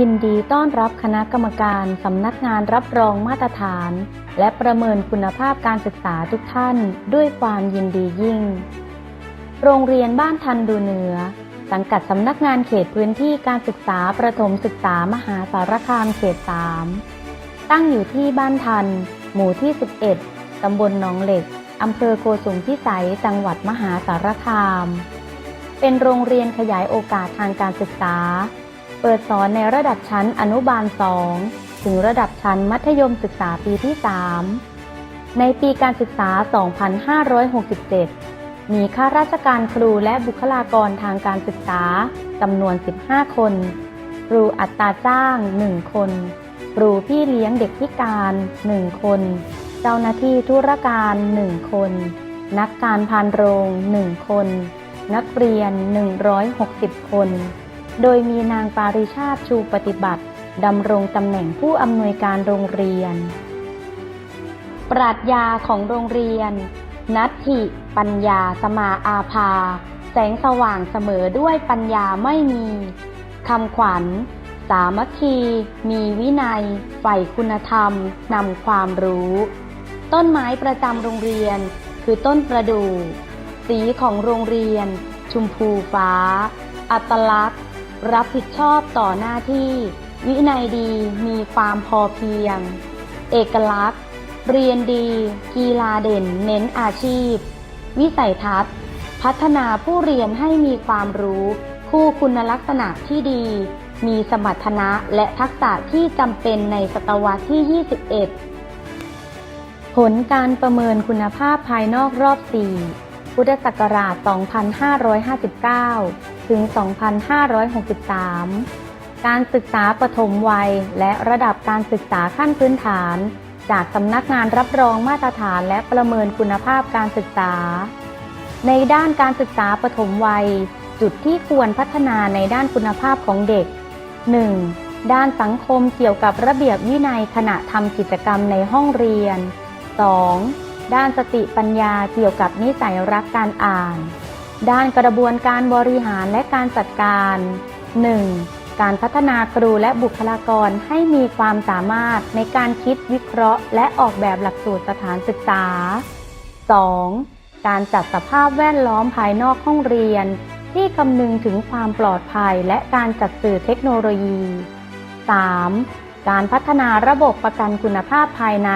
ยินดีต้อนรับคณะกรรมการสำนักงานรับรองมาตรฐาน และประเมินคุณภาพการศึกษาทุกท่านด้วยความยินดียิ่ง โรงเรียนบ้านทันดูเหนือ สังกัดสำนักงานเขตพื้นที่การศึกษาประถมศึกษามหาสารคามเขต 3 ตั้งอยู่ที่บ้านทัน หมู่ที่ 11 ตำบลหนองเหล็ก อำเภอโกสุมพิสัย จังหวัดมหาสารคาม เป็นโรงเรียนขยายโอกาสทางการศึกษา เปิดสอนในระดับชั้นอนุบาล 2 ถึงระดับชั้นมัธยมศึกษาปีที่ 3 ในปีการศึกษา 2567 มีข้าราชการครูและบุคลากรทางการศึกษาจำนวน 15 คน ครูอัตราจ้าง 1 คน ครูพี่เลี้ยงเด็กพิการ 1 คน เจ้าหน้าที่ธุรการ 1 คน นักการพานโรง 1 คน นักเรียน 160 คน โดยมีนางปาริชาติชูปฏิบัติดำรงตำแหน่งผู้อำนวยการโรงเรียน ปรัชญาของโรงเรียน นัตถิปัญญาสมาอาภา แสงสว่างเสมอด้วยปัญญาไม่มีคำขวัญ สามัคคี มีวินัยใฝ่คุณธรรมนำความรู้ ต้นไม้ประจำโรงเรียน คือต้นประดู่สีของโรงเรียนชมพูฟ้า อัตลักษณ์ รับผิดชอบต่อหน้าที่ วินัยดีมีความพอเพียง เอกลักษณ์ เรียนดี กีฬาเด่น เน้นอาชีพ วิสัยทัศน์ พัฒนาผู้เรียนให้มีความรู้ คู่คุณลักษณะที่ดี มีสมรรถนะและทักษะที่จำเป็นในศตวรรษที่ 21 ผลการประเมินคุณภาพภายนอกรอบ 4 พุทธศักราช 2559 ถึง 2563 การศึกษาปฐมวัย และระดับการศึกษาขั้นพื้นฐาน จากสำนักงานรับรองมาตรฐานและประเมินคุณภาพการศึกษา ในด้านการศึกษาปฐมวัย จุดที่ควรพัฒนาในด้านคุณภาพของเด็ก 1. ด้านสังคมเกี่ยวกับระเบียบวินัยขณะทำกิจกรรมในห้องเรียน 2. ด้านสติปัญญาเกี่ยวกับนิสัยรักการอ่าน ด้านกระบวนการบริหารและการจัดการ 1. การพัฒนาครูและบุคลากรให้มีความสามารถในการคิดวิเคราะห์ และออกแบบหลักสูตรสถานศึกษา 2. การจัดสภาพแวดล้อมภายนอกห้องเรียน ที่คำนึงถึงความปลอดภัยและการจัดสื่อเทคโนโลยี 3. การพัฒนาระบบประกันคุณภาพภายใน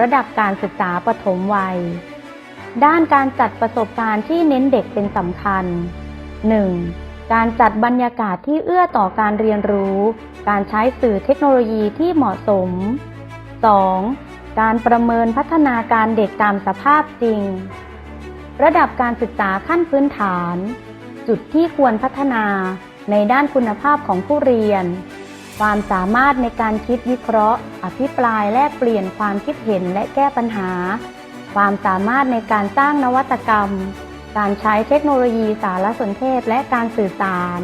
ระดับการศึกษาปฐมวัย ด้านการจัดประสบการณ์ที่เน้นเด็กเป็นสำคัญ 1. การจัดบรรยากาศที่เอื้อต่อการเรียนรู้ การใช้สื่อเทคโนโลยีที่เหมาะสม 2. การประเมินพัฒนาการเด็กตามสภาพจริง ระดับการศึกษาขั้นพื้นฐาน จุดที่ควรพัฒนาในด้านคุณภาพของผู้เรียน ความสามารถในการคิดวิเคราะห์ อภิปรายแลกเปลี่ยนความคิดเห็นและแก้ปัญหา ความสามารถในการสร้างนวัตกรรม การใช้เทคโนโลยีสารสนเทศและการสื่อสาร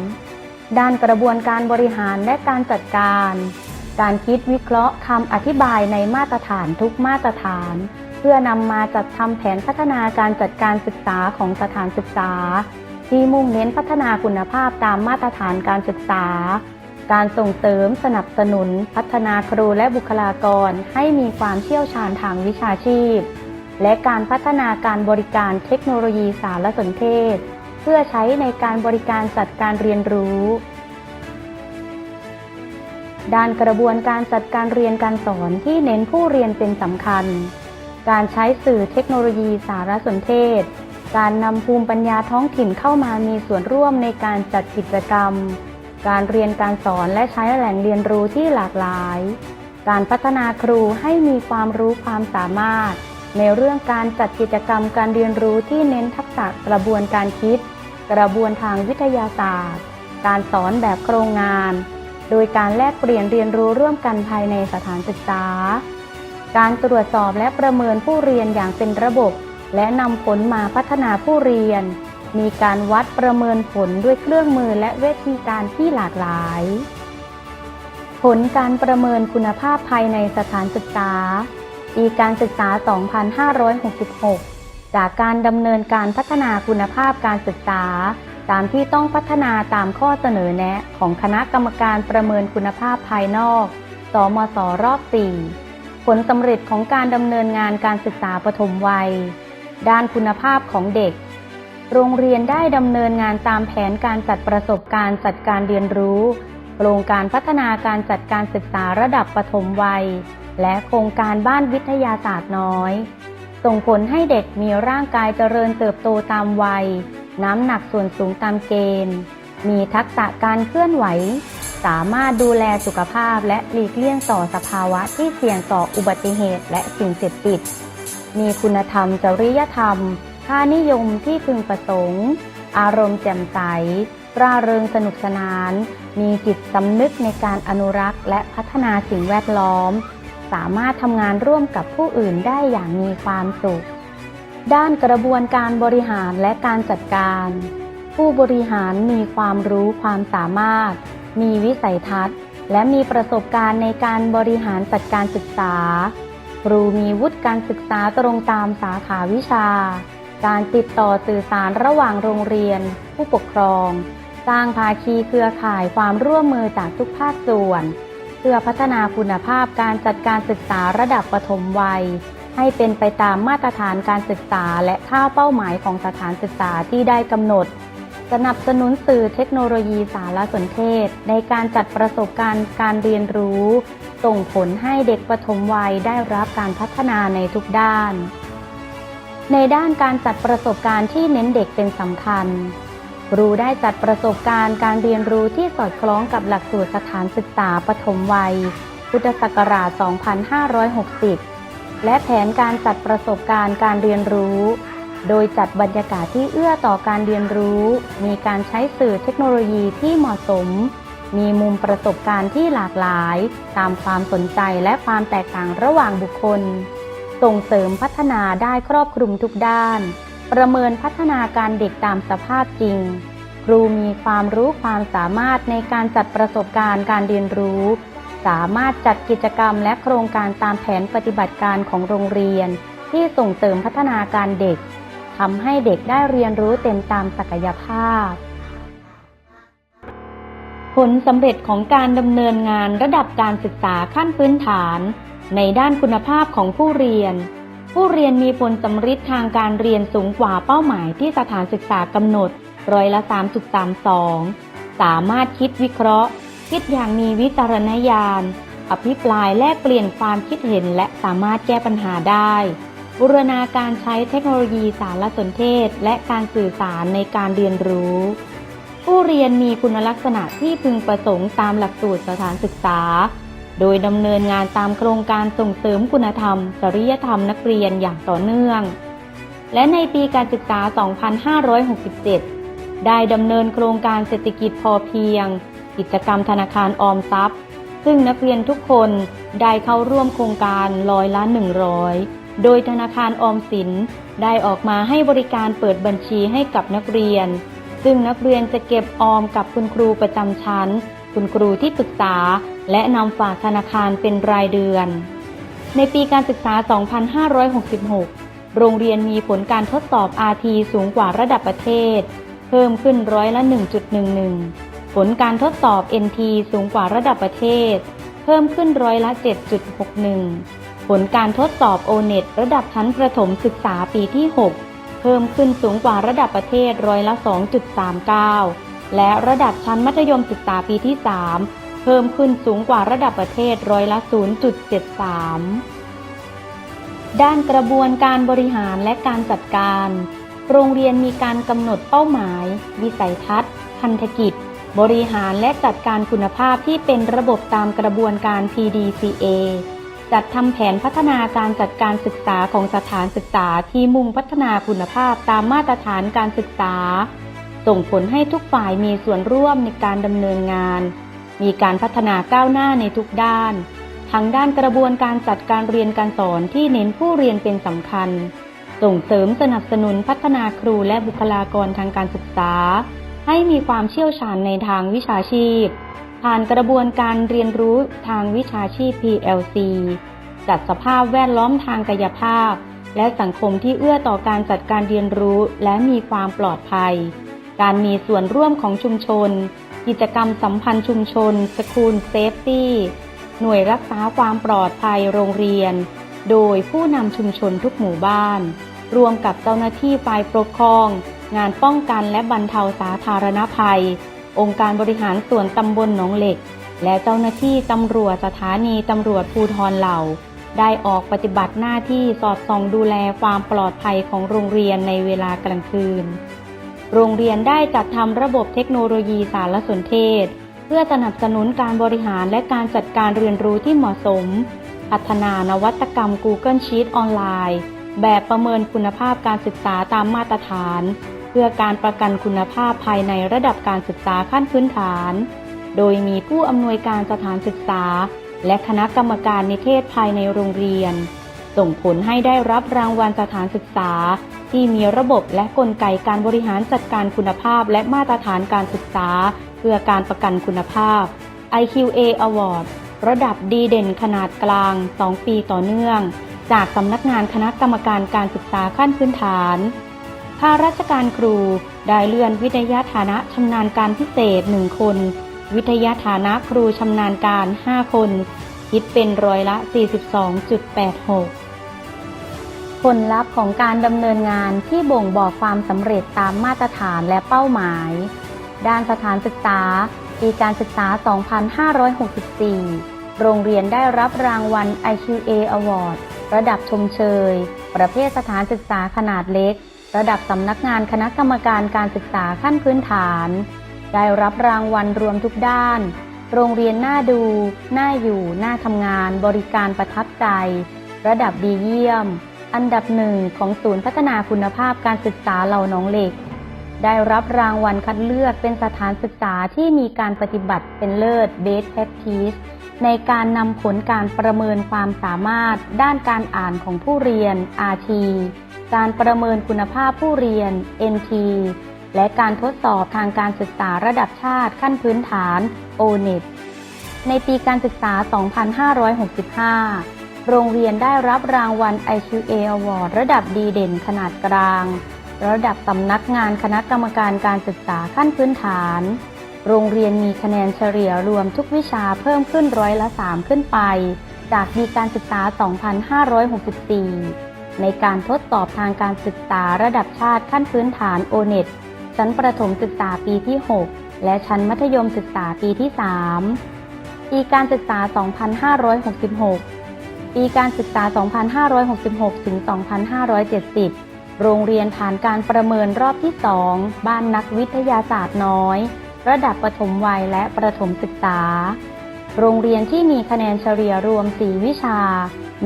ด้านกระบวนการบริหารและการจัดการ การคิดวิเคราะห์คำอธิบายในมาตรฐานทุกมาตรฐาน เพื่อนำมาจัดทำแผนพัฒนาการจัดการศึกษาของสถานศึกษา ที่มุ่งเน้นพัฒนาคุณภาพตามมาตรฐานการศึกษาการส่งเสริมสนับสนุน พัฒนาครูและบุคลากรให้มีความเชี่ยวชาญทางวิชาชีพ และการพัฒนาการบริการเทคโนโลยีสารสนเทศ เพื่อใช้ในการบริการจัดการเรียนรู้ ด้านกระบวนการจัดการเรียนการสอนที่เน้นผู้เรียนเป็นสำคัญ การใช้สื่อเทคโนโลยีสารสนเทศ การนำภูมิปัญญาท้องถิ่นเข้ามามีส่วนร่วมในการจัดกิจกรรม การเรียนการสอนและใช้แหล่งเรียนรู้ที่หลากหลาย การพัฒนาครูให้มีความรู้ความสามารถ ในเรื่องการจัดกิจกรรมการเรียนรู้ที่เน้นทักษะกระบวนการคิด กระบวนทางวิทยาศาสตร์ การสอนแบบโครงงาน โดยการแลกเปลี่ยนเรียนรู้ร่วมกันภายในสถานศึกษา การตรวจสอบและประเมินผู้เรียนอย่างเป็นระบบ และนำผลมาพัฒนาผู้เรียน มีการวัดประเมินผลด้วยเครื่องมือและเวทีการที่หลากหลาย ผลการประเมินคุณภาพภายในสถานศึกษา ปีการศึกษา 2566 จากการดำเนินการพัฒนาคุณภาพการศึกษา ตามที่ต้องพัฒนาตามข้อเสนอแนะของคณะกรรมการประเมินคุณภาพภายนอก สมสรอบ 4 ผลสำเร็จของการดำเนินงานการศึกษาปฐมวัย ด้านคุณภาพของเด็ก โรงเรียนได้ดำเนินงานตามแผนการจัดประสบการณ์จัดการเรียนรู้ โครงการพัฒนาการจัดการศึกษาระดับปฐมวัย และโครงการบ้านวิทยาศาสตร์น้อย ส่งผลให้เด็กมีร่างกายเจริญเติบโตตามวัย น้ำหนักส่วนสูงตามเกณฑ์ มีทักษะการเคลื่อนไหว สามารถดูแลสุขภาพและหลีกเลี่ยงต่อสภาวะที่เสี่ยงต่ออุบัติเหตุและสิ่งเสพติด มีคุณธรรมจริยธรรม ค่านิยมที่พึงประสงค์ อารมณ์แจ่มใสร่าเริงสนุกสนาน มีจิตสำนึกในการอนุรักษ์และพัฒนาสิ่งแวดล้อม สามารถทำงานร่วมกับผู้อื่นได้อย่างมีความสุข ด้านกระบวนการบริหารและการจัดการ ผู้บริหารมีความรู้ความสามารถ มีวิสัยทัศน์ และมีประสบการณ์ในการบริหารจัดการศึกษา ครูมีวุฒิการศึกษาตรงตามสาขาวิชา การติดต่อสื่อสารระหว่างโรงเรียน ผู้ปกครอง สร้างภาคีเครือข่ายความร่วมมือจากทุกภาคส่วน พื่อพัฒนาคุณภาพการจัดการศึกษาระดับปฐมวัย ให้เป็นไปตามมาตรฐานการศึกษาและค่าเป้าหมายของสถานศึกษาที่ได้กำหนด สนับสนุนสื่อเทคโนโลยีสารสนเทศ ในการจัดประสบการณ์การเรียนรู้ ส่งผลให้เด็กปฐมวัยได้รับการพัฒนาในทุกด้าน ในด้านการจัดประสบการณ์ที่เน้นเด็กเป็นสำคัญ ครูได้จัดประสบการณ์การเรียนรู้ที่สอดคล้องกับหลักสูตรสถานศึกษาปฐมวัย พุทธศักราช 2560 และแผนการจัดประสบการณ์การเรียนรู้ โดยจัดบรรยากาศที่เอื้อต่อการเรียนรู้ มีการใช้สื่อเทคโนโลยีที่เหมาะสม มีมุมประสบการณ์ที่หลากหลาย ตามความสนใจและความแตกต่างระหว่างบุคคล ส่งเสริมพัฒนาได้ครอบคลุมทุกด้าน ประเมินพัฒนาการเด็กตามสภาพจริง ครูมีความรู้ความสามารถในการจัดประสบการณ์การเรียนรู้ สามารถจัดกิจกรรมและโครงการตามแผนปฏิบัติการของโรงเรียน ที่ส่งเสริมพัฒนาการเด็กทำให้เด็กได้เรียนรู้เต็มตามศักยภาพ ผลสำเร็จของการดำเนินงานระดับการศึกษาขั้นพื้นฐาน ในด้านคุณภาพของผู้เรียน ผู้เรียนมีผลสำฤทธิ์ทางการเรียนสูงกว่าเป้าหมายที่สถานศึกษากำหนดร้อยละ 3.32 สามารถคิดวิเคราะห์ คิดอย่างมีวิจารณญาณ อภิปรายแลกเปลี่ยนความคิดเห็นและสามารถแก้ปัญหาได้ บูรณาการใช้เทคโนโลยีสารสนเทศ และการสื่อสารในการเรียนรู้ ผู้เรียนมีคุณลักษณะที่พึงประสงค์ตามหลักสูตรสถานศึกษา โดยดำเนินงานตามโครงการส่งเสริมคุณธรรม จริยธรรมนักเรียนอย่างต่อเนื่อง และในปีการศึกษา 2567 ได้ดำเนินโครงการเศรษฐกิจพอเพียง กิจกรรมธนาคารออมทรัพย์ ซึ่งนักเรียนทุกคนได้เข้าร่วมโครงการร้อยละ 100 โดยธนาคารออมสินได้ออกมาให้บริการเปิดบัญชีให้กับนักเรียน ซึ่งนักเรียนจะเก็บออมกับคุณครูประจำชั้น คุณครูที่ปรึกษา และนำฝากธนาคารเป็นรายเดือน ในปีการศึกษา 2566 โรงเรียนมีผลการทดสอบ RT สูงกว่าระดับประเทศ เพิ่มขึ้นร้อยละ 1.11 ผลการทดสอบ NT สูงกว่าระดับประเทศ เพิ่มขึ้นร้อยละ 7.61 ผลการทดสอบ O-NET ระดับชั้นประถมศึกษาปีที่ 6 เพิ่มขึ้นสูงกว่าระดับประเทศร้อยละ 2.39 และระดับชั้นมัธยมศึกษาปีที่ 3 เพิ่มขึ้นสูงกว่าระดับประเทศร้อยละ 0.73 ด้านกระบวนการบริหารและการจัดการ โรงเรียนมีการกำหนดเป้าหมาย วิสัยทัศน์ พันธกิจ บริหารและจัดการคุณภาพที่เป็นระบบตามกระบวนการ PDCA จัดทำแผนพัฒนาการจัดการศึกษาของสถานศึกษาที่มุ่งพัฒนาคุณภาพตามมาตรฐานการศึกษา ส่งผลให้ทุกฝ่ายมีส่วนร่วมในการดำเนินงาน มีการพัฒนาก้าวหน้าในทุกด้าน ทั้งด้านกระบวนการจัดการเรียนการสอนที่เน้นผู้เรียนเป็นสำคัญ ส่งเสริมสนับสนุนพัฒนาครูและบุคลากรทางการศึกษา ให้มีความเชี่ยวชาญในทางวิชาชีพ ผ่านกระบวนการเรียนรู้ทางวิชาชีพ PLC จัดสภาพแวดล้อมทางกายภาพ และสังคมที่เอื้อต่อการจัดการเรียนรู้และมีความปลอดภัย การมีส่วนร่วมของชุมชน กิจกรรมสัมพันธ์ชุมชน สคูลเซฟตี้ หน่วยรักษาความปลอดภัยโรงเรียน โดยผู้นำชุมชนทุกหมู่บ้าน รวมกับเจ้าหน้าที่ฝ่ายปกครอง งานป้องกันและบรรเทาสาธารณภัย องค์การบริหารส่วนตำบลหนองเหล็ก และเจ้าหน้าที่ตำรวจสถานีตำรวจภูทรเหล่า ได้ออกปฏิบัติหน้าที่สอดส่องดูแลความปลอดภัยของโรงเรียนในเวลากลางคืน โรงเรียนได้จัดทำระบบเทคโนโลยีสารสนเทศ เพื่อสนับสนุนการบริหารและการจัดการเรียนรู้ที่เหมาะสม พัฒนานวัตกรรม Google Sheet ออนไลน์ แบบประเมินคุณภาพการศึกษาตามมาตรฐาน เพื่อการประกันคุณภาพภายในระดับการศึกษาขั้นพื้นฐาน โดยมีผู้อำนวยการสถานศึกษา และคณะกรรมการนิเทศภายในโรงเรียน ส่งผลให้ได้รับรางวัลสถานศึกษา ที่มีระบบและกลไกการบริหารจัดการคุณภาพ และมาตรฐานการศึกษา เพื่อการประกันคุณภาพ IQA Award ระดับดีเด่นขนาดกลาง 2 ปีต่อเนื่อง จากสำนักงานคณะกรรมการการศึกษาขั้นพื้นฐานข้าราชการครูได้เลื่อนวิทยาฐานะชำนาญการพิเศษ 1 คน วิทยาฐานะครูชำนาญการ 5 คน คิดเป็นร้อยละ 42.86 ผลลัพธ์ของการดำเนินงานที่บ่งบอกความสำเร็จตามมาตรฐานและเป้าหมาย ด้านสถานศึกษา ปีการศึกษา 2564 โรงเรียนได้รับรางวัล IQA Award ระดับชมเชย ประเภทสถานศึกษาขนาดเล็ก ระดับสำนักงานคณะกรรมการการศึกษาขั้นพื้นฐาน ได้รับรางวัลรวมทุกด้าน โรงเรียนน่าดู น่าอยู่ น่าทำงาน บริการประทับใจ ระดับดีเยี่ยม อันดับหนึ่งของศูนย์พัฒนาคุณภาพการศึกษาเหล่าน้องเหล็ก ได้รับรางวัลคัดเลือกเป็นสถานศึกษาที่มีการปฏิบัติเป็นเลิศ Best Practice ในการนำผลการประเมินความสามารถด้านการอ่านของผู้เรียน RT การประเมินคุณภาพผู้เรียน NT และการทดสอบทางการศึกษาระดับชาติขั้นพื้นฐาน ONET ในปีการศึกษา 2565 โรงเรียนได้รับรางวัล IQA Award ระดับดีเด่นขนาดกลาง ระดับสำนักงานคณะกรรมการการศึกษาขั้นพื้นฐาน โรงเรียนมีคะแนนเฉลี่ยรวมทุกวิชาเพิ่มขึ้นร้อยละ 3 ขึ้นไป จากปีการศึกษา 2564 ในการทดสอบทางการศึกษาระดับชาติขั้นพื้นฐาน ONET ชั้นประถมศึกษาปีที่ 6 และชั้นมัธยมศึกษาปีที่ 3 ปีการศึกษา 2566 ปีการศึกษา 2566 ถึง 2570 โรงเรียนผ่านการประเมินรอบที่ 2 บ้านนักวิทยาศาสตร์น้อย ระดับประถมวัยและประถมศึกษา โรงเรียนที่มีคะแนนเฉลี่ยรวม 4 วิชา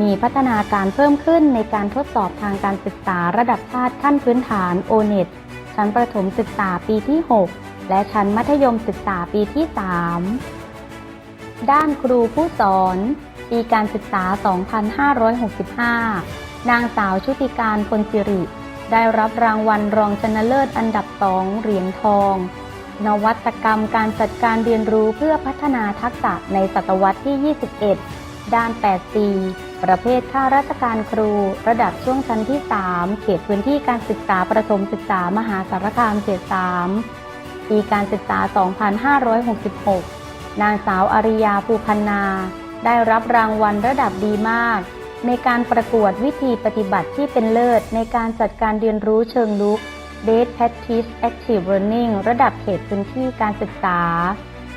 มีพัฒนาการเพิ่มขึ้นในการทดสอบทางการศึกษาระดับชาติขั้นพื้นฐาน O-NET ชั้นประถมศึกษาปีที่ 6 และชั้นมัธยมศึกษาปีที่ 3 ด้านครูผู้สอน ปีการศึกษา 2565 นางสาวชุติการพลสิริ ได้รับรางวัลรองชนะเลิศอันดับสองเหรียญทอง นวัตกรรมการจัดการเรียนรู้เพื่อพัฒนาทักษะในศตวรรษที่ 21 ด้าน8ปีประเภทข้าราชการครู ระดับช่วงชั้นที่ 3 เขตพื้นที่การศึกษาประถมศึกษามหาสารคามเขต 3 ปีการศึกษา 2566 นางสาวอาริยาภูพันนา ได้รับรางวัลระดับดีมาก ในการประกวดวิธีปฏิบัติที่เป็นเลิศ ในการจัดการเรียนรู้เชิงลุก Best Practice Active Learning ระดับเขตพื้นที่การศึกษา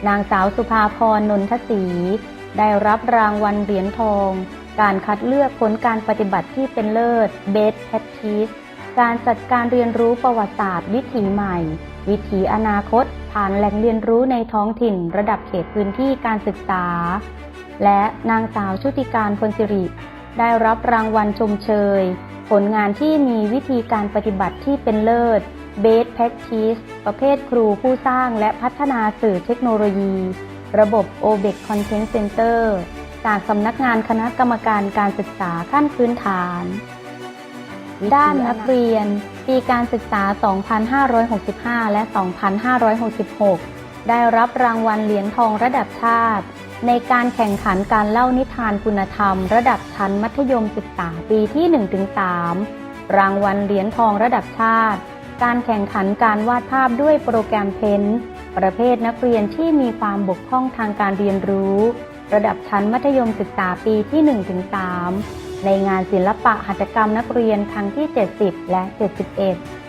นางสาวสุภาพรนนทศรีได้รับรางวัลเหรียญทอง การคัดเลือกผลการปฏิบัติที่เป็นเลิศ Best Practice การจัดการเรียนรู้ประวัติศาสตร์ วิถีใหม่ วิถีอนาคต ผ่านแหล่งเรียนรู้ในท้องถิ่น ระดับเขตพื้นที่การศึกษา และนางสาวชุติการพลสิริ ได้รับรางวัลชมเชย ผลงานที่มีวิธีการปฏิบัติที่เป็นเลิศ Best Practice ประเภทครูผู้สร้างและพัฒนาสื่อเทคโนโลยี ระบบ OBEC Content Center จากสำนักงานคณะกรรมการการศึกษาขั้นพื้นฐาน ด้านนักเรียน ปีการศึกษา 2565 และ 2566 ได้รับรางวัลเหรียญทองระดับชาติ ในการแข่งขันการเล่านิทานคุณธรรม ระดับชั้นมัธยมศึกษาปีที่ 1-3 รางวัลเหรียญทองระดับชาติ การแข่งขันการวาดภาพด้วยโปรแกรมเพนท์ประเภทนักเรียนที่มีความบกพร่องทางการเรียนรู้ ระดับชั้นมัธยมศึกษาปีที่ 1-3 ในงานศิลปะหัตถกรรมนักเรียนครั้งที่ 70 และ 71